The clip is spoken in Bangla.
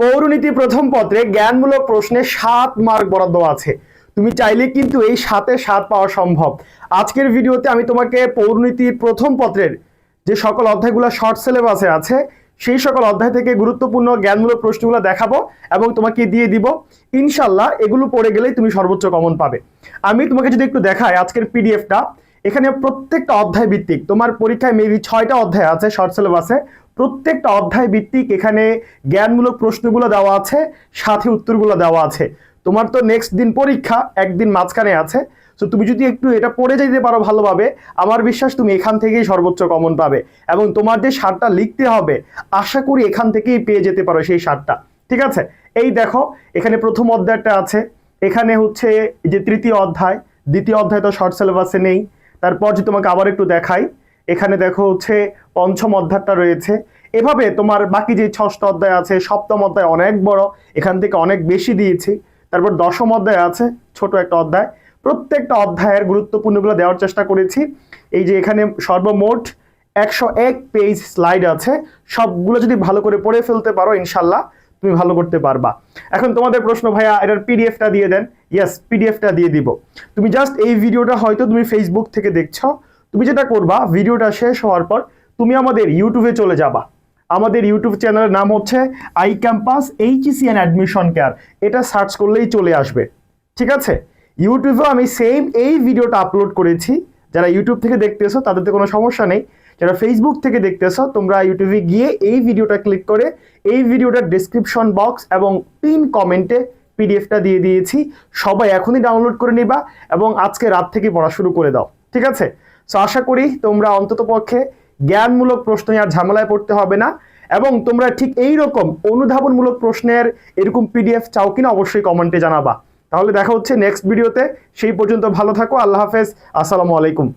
পৌরনীতি প্রথম পত্রে জ্ঞানমূলক প্রশ্নে সাত মার্ক বরাদ্দ আছে। তুমি চাইলে কিন্তু এই সাতে সাত পাওয়া সম্ভব। আজকের ভিডিওতে আমি তোমাকে পৌরনীতির প্রথম পত্রের যে সকল অধ্যায়গুলো শর্ট সিলেবাসে আছে, সেই সকল অধ্যায় থেকে গুরুত্বপূর্ণ জ্ঞানমূলক প্রশ্নগুলো দেখাবো এবং তোমাকে দিয়ে দিব। ইনশাল্লাহ এগুলো পড়ে গেলেই তুমি সর্বোচ্চ কমন পাবে। আমি তোমাকে যদি একটু দেখাই আজকের পিডিএফটা এখানে প্রত্যেকটা অধ্যায় ভিত্তিক। তোমার পরীক্ষায় মেবি ছয়টা অধ্যায় আছে শর্ট সিলেবাসে প্রত্যেকটা অধ্যায় ভিত্তিক এখানে জ্ঞানমূলক প্রশ্নগুলো দেওয়া আছে, সাথে উত্তরগুলো দেওয়া আছে। তোমার তো নেক্সট দিন পরীক্ষা, একদিন মাঝখানে আছে। তো তুমি যদি একটু এটা পড়ে যেতে পারো ভালোভাবে, আমার বিশ্বাস তুমি এখান থেকেই সর্বোচ্চ কমন পাবে। এবং তোমার যে সারটা লিখতে হবে, আশা করি এখান থেকেই পেয়ে যেতে পারো সেই সারটা। ঠিক আছে? এই দেখো, এখানে প্রথম অধ্যায়টা আছে। এখানে হচ্ছে যে তৃতীয় অধ্যায়। দ্বিতীয় অধ্যায় তো শর্ট সিলেবাসে নেই। তারপর যদি তোমাকে আবার একটু দেখাই, এখানে দেখো হচ্ছে পঞ্চম অধ্যায়টা রয়েছে। এভাবে তোমার বাকি যে ষষ্ঠ অধ্যায় আছে, সপ্তম অধ্যায় অনেক বড়, এখান থেকে অনেক বেশি দিয়েছি। তারপর দশম অধ্যায় আছে, ছোট একটা অধ্যায়। প্রত্যেকটা অধ্যায়ের গুরুত্বপূর্ণগুলো দেওয়ার চেষ্টা করেছি। এই যে এখানে সর্বমোট একশো এক পেজ স্লাইড আছে। সবগুলো যদি ভালো করে পড়ে ফেলতে পারো, ইনশাল্লাহ তুমি ভালো করতে পারবা। এখন তোমাদের প্রশ্ন, ভাইয়া, এটার পিডিএফটা দিয়ে দেন। ইয়েস পিডিএফটা দিয়ে দিব। তুমি জাস্ট এই ভিডিওটা হয়তো তুমি ফেসবুক থেকে দেখছ। তুমি যেটা করবা, ভিডিওটা শেষ হওয়ার পর তুমি আমাদের ইউটিউবে চলে যাবা। আমাদের ইউটিউব চ্যানেলের নাম হচ্ছে I campus HEC and admission care এটা সার্চ করলেই চলে আসবে। ঠিক আছে? ইউটিউবেও আমি সেম এই ভিডিওটা আপলোড করেছি। যারা ইউটিউব থেকে দেখতেছো, তাদের তো কোনো সমস্যা নেই। যারা ফেসবুক থেকে দেখতেছো, তোমরা ইউটিউবে গিয়ে এই ভিডিওটা ক্লিক করে এই ভিডিওটার ডিসক্রিপশন বক্স এবং পিন কমেন্টে পিডিএফটা দিয়ে দিয়েছি। সবাই এখনই ডাউনলোড করে নিবা এবং আজকে রাত থেকে পড়া শুরু করে দাও, ঠিক আছে? সো আশা করি তোমরা অন্ততপক্ষে জ্ঞানমূলক প্রশ্ন আর ঝামেলায় পড়তে হবে না এবং তোমরা ঠিক এই রকম অনুধাবনমূলক প্রশ্নের এরকম পিডিএফ চাও কিনা অবশ্যই কমেন্টে জানাবা। তাহলে দেখা হচ্ছে নেক্সট ভিডিওতে সেই পর্যন্ত ভালো থাকো, আল্লাহ হাফেজ, আসসালামু আলাইকুম।